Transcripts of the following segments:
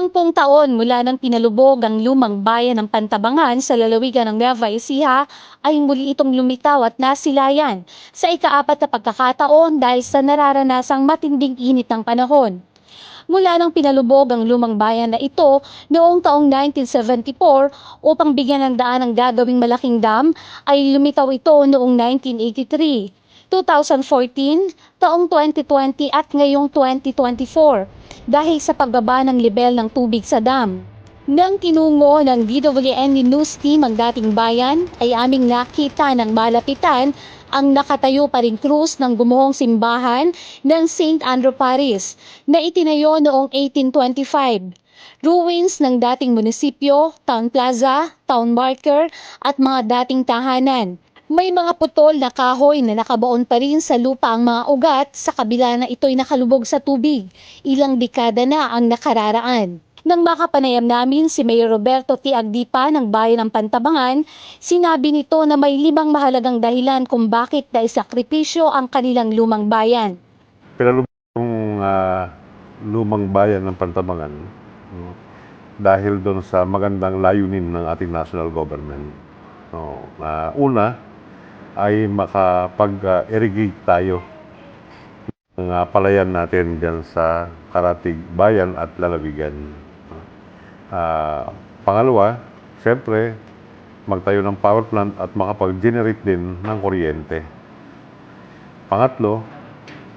Limampung taon mula nang pinalubog ang lumang bayan ng Pantabangan sa lalawigan ng Nueva Ecija ay muli itong lumitaw at nasilayan sa ikaapat na pagkakataon dahil sa nararanasang matinding init ng panahon. Mula nang pinalubog ang lumang bayan na ito noong taong 1974 upang bigyan ng daan ang gagawing malaking dam ay lumitaw ito noong 1983. 2014, taong 2020 at ngayong 2024 dahil sa pagbaba ng level ng tubig sa dam. Nang tinungo ng DWN News Team ang dating bayan, ay aming nakita ng malapitan ang nakatayo pa ring krus ng gumuhong simbahan ng St. Andrew Paris na itinayo noong 1825. Ruins ng dating munisipyo, town plaza, town marker at mga dating tahanan. May mga putol na kahoy na nakabaon pa rin sa lupa ang mga ugat sa kabila na ito'y nakalubog sa tubig. Ilang dekada na ang nakararaan. Nang makapanayam namin si Mayor Roberto T. Agdipa ng Bayan ng Pantabangan, sinabi nito na may limang mahalagang dahilan kung bakit naisakripisyo ang kanilang lumang bayan. pinalubog yung ah, lumang bayan ng Pantabangan no, dahil doon sa magandang layunin ng ating national government. No, na una ay makapag-irrigate tayo ng ah, palayan natin diyan sa Karatig Bayan at Lalawigan. Ah, pangalawa, siyempre, magtayo ng power plant at makapag-generate din ng kuryente. Pangatlo,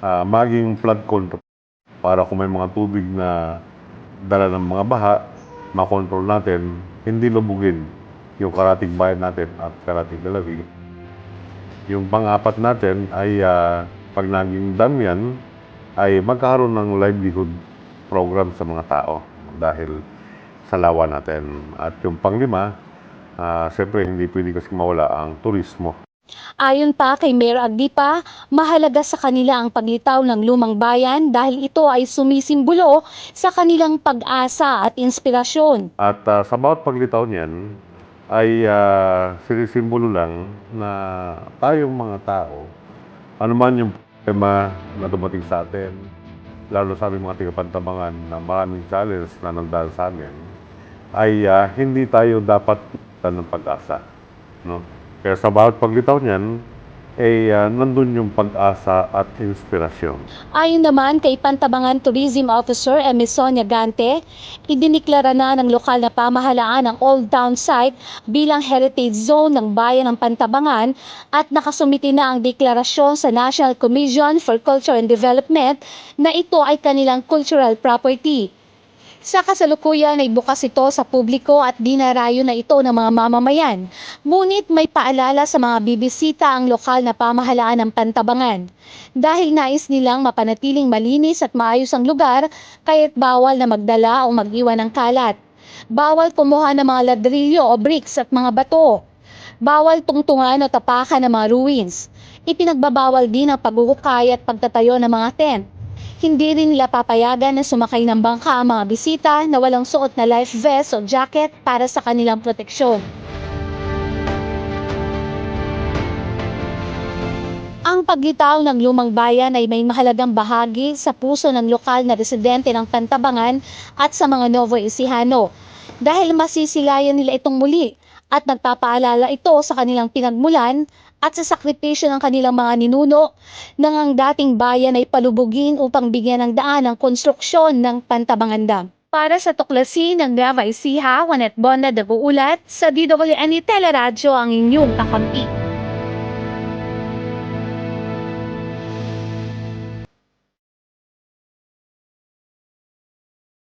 ah, maging flood control para kung may mga tubig na dala ng mga baha, makontrol natin, hindi lubugin yung karating bayan natin at karating lalawig. Yung pang-apat natin ay ah, pag naging dam yan, ay magkakaroon ng livelihood program sa mga tao dahil sa lawa natin. At yung panglima, ah, siyempre hindi pwede kasi mawala ang turismo. Ayon pa kay Mayor Agdipa, mahalaga sa kanila ang paglitaw ng lumang bayan dahil ito ay sumisimbolo sa kanilang pag-asa at inspirasyon. At ah, sa bawat paglitaw niyan, ay uh, sinisimbolo lang na tayong mga tao, ano man yung problema na dumating sa atin, lalo sa aming mga tigapantabangan na maraming challenge na nandaan sa amin, ay ah, hindi tayo dapat ng pag-asa. No? Kaya sa bawat paglitaw niyan, ay ah, nandun yung pag-asa at inspirasyon. Ayon naman kay Pantabangan Tourism Officer Emisonia Gante, idiniklara na ng lokal na pamahalaan ang Old Town Site bilang heritage zone ng bayan ng Pantabangan at nakasumiti na ang deklarasyon sa National Commission for Culture and Development na ito ay kanilang cultural property. Sa kasalukuyan ay bukas ito sa publiko at dinarayo na ito ng mga mamamayan. Ngunit may paalala sa mga bibisita ang lokal na pamahalaan ng Pantabangan. Dahil nais nilang mapanatiling malinis at maayos ang lugar, kaya't bawal na magdala o mag-iwan ng kalat. Bawal kumuha ng mga ladrilyo o bricks at mga bato. Bawal tungtungan o tapakan ng mga ruins. Ipinagbabawal din ang paghuhukay at pagtatayo ng mga tent. Hindi rin nila papayagan na sumakay ng bangka ang mga bisita na walang suot na life vest o jacket para sa kanilang proteksyon. Ang paglitaw ng lumang bayan ay may mahalagang bahagi sa puso ng lokal na residente ng Pantabangan at sa mga Novo Ecijano dahil masisilayan nila itong muli at nagpapaalala ito sa kanilang pinagmulan at sa sakripisyo ng kanilang mga ninuno nang ang dating bayan ay palubugin upang bigyan ng daan ang konstruksyon ng Pantabangan Dam. Para sa tuklasin ng Nueva Ecija, Juanet Bonda Dabuulat, sa DWN Teleradyo ang inyong kakampi.